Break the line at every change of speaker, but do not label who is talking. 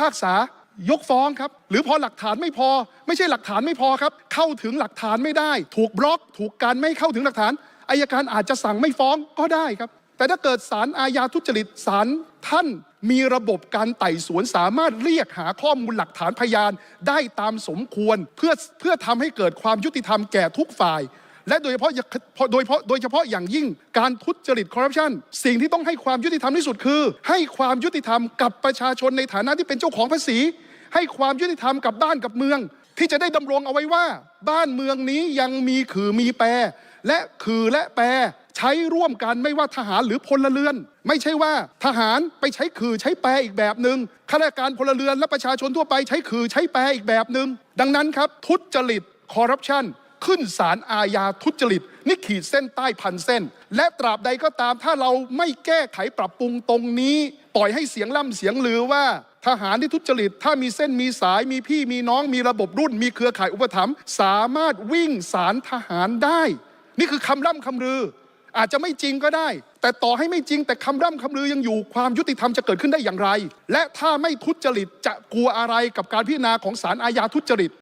พากษายกฟ้องครับ หรือพอหลักฐานไม่พอ ไม่ใช่หลักฐานไม่พอครับ เข้าถึงหลักฐานไม่ได้ ถูกบล็อก ถูกการไม่เข้าถึงหลักฐานอายการอาจจะสั่งไม่ฟ้องก็ได้ครับ แต่ถ้าเกิดศาลอาญาทุจริตศาลท่านมีระบบการไต่สวนสามารถเรียกหาข้อมูลหลักฐานพยานได้ตามสมควร เพื่อเพื่อทำให้เกิดความยุติธรรมแก่ทุกฝ่าย และโดยเฉพาะโดยเฉพาะโดยเฉพาะอย่างยิ่งการทุจริตคอร์รัปชันสิ่งที่ต้องให้ความยุติธรรมที่สุดคือ ให้ความยุติธรรมกับประชาชนในฐานะที่เป็นเจ้าของภาษี ให้ความยุติธรรมกับบ้านกับเมือง ที่จะได้ดำรงเอาไว้ว่า บ้านเมืองนี้ยังมีขือมีแปร และขือและแปรใช้ร่วมกันไม่ว่าทหารหรือพลเรือน ไม่ใช่ว่าทหารไปใช้ขือใช้แปรอีกแบบหนึ่งข้าราชการพลเรือนและประชาชนทั่วไปใช้ขือใช้แปรอีกแบบหนึ่งดังนั้นครับทุจริตคอร์รัปชัน ขึ้นศาลอาญาทุจริต นี่ขีดเส้นใต้พันเส้น และตราบใดก็ตามถ้าเราไม่แก้ไขปรับปรุงตรงนี้ ปล่อยให้เสียงล่ำเสียงลือว่าทหารที่ทุจริต ถ้ามีเส้นมีสายมีพี่มีน้องมีระบบรุ่น มีเครือข่ายอุปถัมภ์สามารถวิ่งสารทหารได้ นี่คือคำร่ำคำลือ อาจจะไม่จริงก็ได้ แต่ต่อให้ไม่จริงแต่คำร่ำคำลือยังอยู่ความยุติธรรมจะเกิดขึ้นได้อย่างไร และถ้าไม่ทุจริตจะกลัวอะไรกับการพิจารณาของศาลอาญาทุจริต